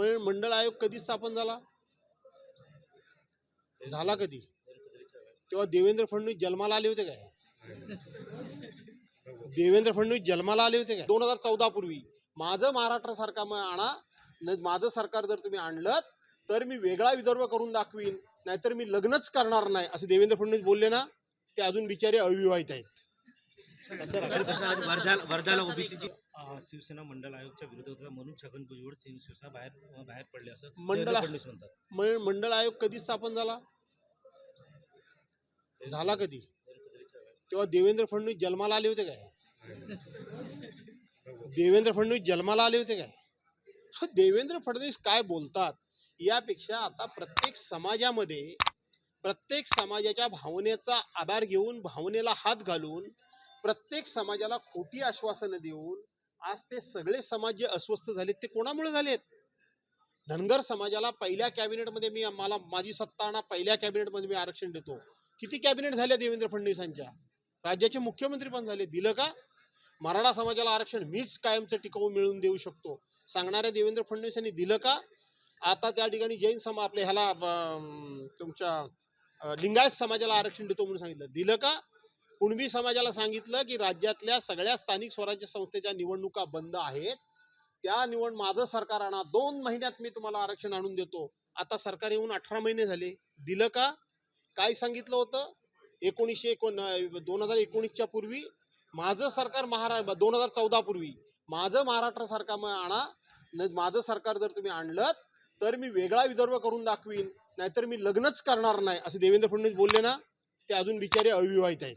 मंडळ आयोग कधी स्थापन झाला? झाला कधी? तेव्हा देवेंद्र फडणवीस जन्माला आले होते काय? देवेंद्र फडणवीस जन्माला आले होते काय? दोन हजार चौदा पूर्वी. माझं महाराष्ट्र सरकार मग आणा माझं सरकार जर तुम्ही आणलं तर मी वेगळा विदर्भ करून दाखवीन नाहीतर मी लग्नच करणार नाही असे देवेंद्र फडणवीस बोलले ना ते अजून बिचारे अविवाहित आहेत. शिवसेना मंडळ आयोगच्या विरोधात होता म्हणून छगन भुजबळ शिव- शिवसेना बाहेर बाहेर पडले असं देवेंद्र फडणवीस म्हणतात. मंडळ आयोग कधी स्थापन झाला? झाला कधी? तेव्हा देवेंद्र फडणवीस जन्माला आले होते काय? देवेंद्र फडणवीस जन्माला आले होते काय? ह, देवेंद्र फडणवीस काय बोलतात? यापेक्षा आता प्रत्येक समाजामध्ये प्रत्येक समाजाच्या भावनेचा आधार घेऊन भावनेला हात घालून प्रत्येक समाजाला खोटी आश्वासनं देऊन आज ते सगळे समाज जे अस्वस्थ झालेत ते कोणामुळे झालेत? धनगर समाजाला पहिल्या कॅबिनेटमध्ये मी मला माझी सत्ता आणा पहिल्या कॅबिनेटमध्ये मी आरक्षण देतो. किती कॅबिनेट झाल्या देवेंद्र फडणवीसांच्या? राज्याचे मुख्यमंत्री पण झाले. दिलं का? मराठा समाजाला आरक्षण मीच कायमचं टिकाऊ मिळवून देऊ शकतो. सांगणाऱ्या देवेंद्र फडणवीसांनी दिलं का? आता त्या ठिकाणी जैन समा आपल्या ह्याला तुमच्या लिंगायत समाजाला आरक्षण देतो म्हणून सांगितलं. दिलं का? कुणबी समाजाला सांगितलं की राज्यातल्या सगळ्या स्थानिक स्वराज्य संस्थेच्या निवडणुका बंद आहेत. त्या निवड माझं सरकार आणा. दोन महिन्यात मी तुम्हाला आरक्षण आणून देतो. आता सरकार येऊन अठरा महिने झाले. दिलं का? काय सांगितलं होतं? एकोणीसशे एकोण दोन हजार एकोणीसच्या पूर्वी माझं सरकार महारा दोन हजार चौदा पूर्वी माझं महाराष्ट्र सरकार मग आणा. न माझं सरकार जर तुम्ही आणलं तर मी वेगळा विदर्भ करून दाखवीन. नाहीतर मी लग्नच करणार नाही. असे देवेंद्र फडणवीस बोलले ना ते अजून बिचारे अविवाहित आहेत.